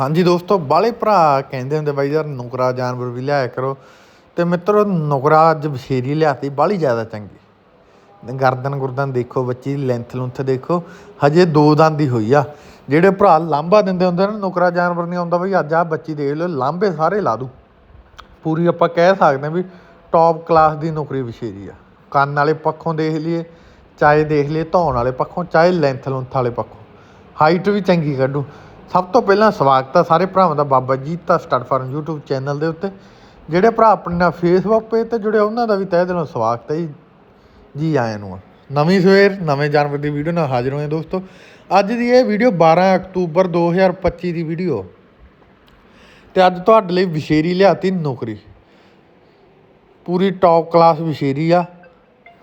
ਹਾਂਜੀ ਦੋਸਤੋ, ਬਾਲੇ ਭਰਾ ਕਹਿੰਦੇ ਹੁੰਦੇ ਬਾਈ ਯਾਰ, ਨੁਕਰਾ ਜਾਨਵਰ ਵੀ ਲਿਆਇਆ ਕਰੋ। ਤੇ ਮਿੱਤਰੋ, ਨੁਕਰਾ ਅੱਜ ਬਸ਼ੇਰੀ ਲਿਆਤੀ, ਬਾਲੀ ਜ਼ਿਆਦਾ ਚੰਗੀ। ਗਰਦਨ ਗੁਰਦਨ ਦੇਖੋ ਬੱਚੀ ਦੀ ਲੈਂਥ ਲੁੰਥ ਦੇਖੋ, ਹਜੇ ਦੋ ਦੰਦ ਦੀ ਹੋਈ ਆ। ਜਿਹੜੇ ਭਰਾ ਲਾਂਬਾ ਦਿੰਦੇ ਹੁੰਦੇ ਨੇ, ਨੁਕਰਾ ਜਾਨਵਰ ਨਹੀਂ ਆਉਂਦਾ ਬਈ, ਅੱਜ ਆ ਬੱਚੀ ਦੇਖ ਲਓ ਲਾਂਬੇ ਸਾਰੇ ਲਾ ਦੂ। ਪੂਰੀ ਆਪਾਂ ਕਹਿ ਸਕਦੇ ਹਾਂ ਵੀ ਟੌਪ ਕਲਾਸ ਦੀ ਨੌਕਰੀ ਵਿਸ਼ੇਰੀ ਆ। ਕੰਨ ਵਾਲੇ ਪੱਖੋਂ ਦੇਖ ਲਈਏ, ਚਾਹੇ ਦੇਖ ਲਈਏ, ਧੌਣ ਵਾਲੇ ਪੱਖੋਂ, ਚਾਹੇ ਲੈਂਥ ਲੁੰਥ ਵਾਲੇ ਪੱਖੋਂ। ਹਾਈਟ ਵੀ ਚੰਗੀ ਕੱਢੂ। ਸਭ ਤੋਂ ਪਹਿਲਾਂ ਸਵਾਗਤ ਆ ਸਾਰੇ ਭਰਾਵਾਂ ਦਾ Baba Jeeta start farm YouTube channel ਦੇ ਉੱਤੇ। ਜਿਹੜੇ ਭਰਾ ਆਪਣੇ ਨਾਲ ਫੇਸਬੁੱਕ ਪੇਜ ਤੇ ਜੁੜੇ ਉਹਨਾਂ ਦਾ ਵੀ ਤਹਿ ਦਿਲੋਂ ਸਵਾਗਤ ਹੈ ਜੀ। ਜੀ ਆਇਆਂ ਨੂੰ ਨਵੀਂ ਸਵੇਰ, ਨਵੇਂ ਜਾਨਵਰ ਦੀ ਵੀਡੀਓ ਨਾਲ ਹਾਜ਼ਰ ਹੋਏ ਦੋਸਤੋ। ਅੱਜ ਦੀ ਇਹ ਵੀਡੀਓ 12 ਅਕਤੂਬਰ 2025 ਦੀ ਵੀਡੀਓ ਤੇ ਅੱਜ ਤੁਹਾਡੇ ਲਈ ਵਿਸ਼ੇਰੀ ਲਿਆਤੀ ਨੌਕਰੀ। ਪੂਰੀ ਟੌਪ ਕਲਾਸ ਵਿਸ਼ੇਰੀ ਆ।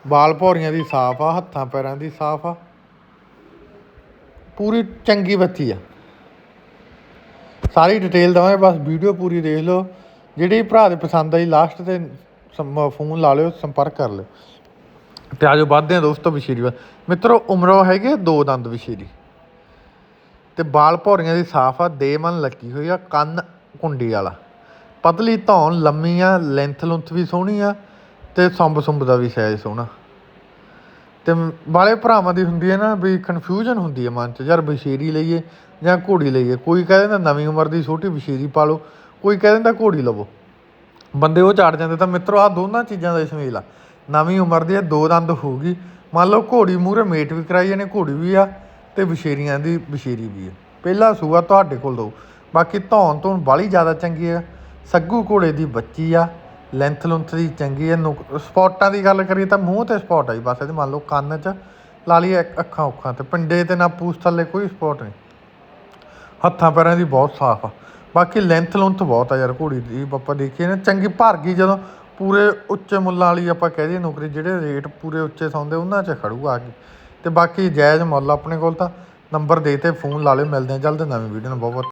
ਬਾਲ ਭੌਰੀਆਂ ਦੀ ਸਾਫ਼ ਆ, ਹੱਥਾਂ ਪੈਰਾਂ ਦੀ ਸਾਫ਼ ਆ। ਪੂਰੀ ਚੰਗੀ ਬੱਤੀ ਆ। ਸਾਰੀ ਡਿਟੇਲ ਦਵਾਂਗੇ, ਬਸ ਵੀਡੀਓ ਪੂਰੀ ਦੇਖ ਲਓ। ਜਿਹੜੀ ਭਰਾ ਦੇ ਪਸੰਦ ਆਈ ਲਾਸਟ ਤੇ ਫੋਨ ਲਾ ਲਿਓ, ਸੰਪਰਕ ਕਰ ਲਿਓ। ਤੇ ਆਜੋ ਵੱਧਦੇ ਆ ਦੋਸਤੋ ਵਿਸ਼ੇਰੀ ਵੱਲ। ਮਿੱਤਰੋ, ਉਮਰੋਂ ਹੈਗੇ ਦੋ ਦੰਦ ਵਿਸ਼ੇਰੀ। ਤੇ ਬਾਲ ਭੌਰੀਆਂ ਦੀ ਸਾਫ਼ ਆ, ਦੇ ਮਨ ਲੱਗੀ ਹੋਈ ਆ, ਕੰਨ ਕੁੰਡੀ ਵਾਲਾ। ਪਤਲੀ ਧੌਣ ਲੰਮੀ ਆ ਲੈਂਥ ਲੁੰਥ ਵੀ ਸੋਹਣੀ ਆ, ਤੇ ਸੰਬ ਸੁੰਬ ਦਾ ਵੀ ਸਾਈਜ਼ ਸੋਹਣਾ। ਅਤੇ ਵਾਲੇ ਭਰਾਵਾਂ ਦੀ ਹੁੰਦੀ ਹੈ ਨਾ ਵੀ ਕਨਫਿਊਜ਼ਨ ਹੁੰਦੀ ਹੈ ਮਨ 'ਚ, ਯਾਰ ਬਸ਼ੀਰੀ ਲਈਏ ਜਾਂ ਘੋੜੀ ਲਈਏ, ਕੋਈ ਕਹਿ ਦਿੰਦਾ ਨਵੀਂ ਉਮਰ ਦੀ ਛੋਟੀ ਬਸ਼ੀਰੀ ਪਾ ਲਓ, ਕੋਈ ਕਹਿ ਦਿੰਦਾ ਘੋੜੀ ਲਵੋ। ਬੰਦੇ ਉਹ ਚੜ ਜਾਂਦੇ ਤਾਂ ਮਿੱਤਰੋ ਆਹ ਦੋਨਾਂ ਚੀਜ਼ਾਂ ਦਾ ਸੁਮੇਲ ਆ। ਨਵੀਂ ਉਮਰ ਦੀ ਇਹ ਦੋ ਦੰਦ ਹੋਊਗੀ, ਮੰਨ ਲਓ ਘੋੜੀ ਮੂਰੇ ਮੇਟ ਵੀ ਕਰਾਈ ਜਾਨੇ ਘੋੜੀ ਵੀ ਆ ਤੇ ਬਸ਼ੇਰੀਆਂ ਦੀ ਬਸ਼ੇਰੀ ਵੀ ਆ। ਪਹਿਲਾ ਸੂਆ ਤੁਹਾਡੇ ਕੋਲ ਦੋ, ਬਾਕੀ ਧੌਣ ਧੌਣ ਬਾਲੀ ਜ਼ਿਆਦਾ ਚੰਗੀ ਆ, ਸੱਗੂ ਘੋੜੇ ਦੀ ਬੱਚੀ ਆ ਲੈਂਥ ਲੁੰਥ ਦੀ ਚੰਗੀ ਹੈ, ਨੁਕ- ਸਪੌਟਾਂ ਦੀ ਗੱਲ ਕਰੀਏ ਤਾਂ ਮੂੰਹ ਤੇ ਸਪੌਟ ਆ ਜੀ, ਬਸ ਇਹਦੇ ਮੰਨ ਲਓ ਕੰਨ 'ਚ ਲਾ ਲਈ ਅੱਖ- ਅੱਖਾਂ ਉੱਖਾਂ ਤੇ, ਪਿੰਡੇ ਤੇ ਨਾ ਪੂਛ ਥੱਲੇ ਕੋਈ ਸਪੌਟ ਨਹੀਂ। ਹੱਥਾਂ ਪੈਰਾਂ ਦੀ ਬਹੁਤ ਸਾਫ਼ ਆ। ਬਾਕੀ ਲੈਂਥ ਲੁੰਥ ਬਹੁਤ ਆ ਯਾਰ ਘੋੜੀ ਦੀ, ਆਪਾਂ ਦੇਖੀਏ ਨਾ, ਚੰਗੀ ਭਰ ਗਈ ਜਦੋਂ ਪੂਰੇ ਉੱਚੇ ਮੁੱਲਾਂ ਵਾਲੀ ਆਪਾਂ ਕਹਿ ਦਈਏ ਨੌਕਰੀ, ਜਿਹੜੇ ਰੇਟ ਪੂਰੇ ਉੱਚੇ ਸੌਂਦੇ ਉਹਨਾਂ 'ਚ ਖੜੂ ਆ ਕੇ। ਤੇ ਬਾਕੀ ਜਾਇਜ਼ ਮੁੱਲ ਆਪਣੇ ਕੋਲ ਤਾਂ ਨੰਬਰ ਦੇ ਤੇ ਫੋਨ ਲਾ ਲਿਓ, ਮਿਲਦੇ ਆ ਜਲਦ ਨਵੀਂ ਵੀਡੀਓ ਨਾਲ ਬਹੁਤ ਬਹੁਤ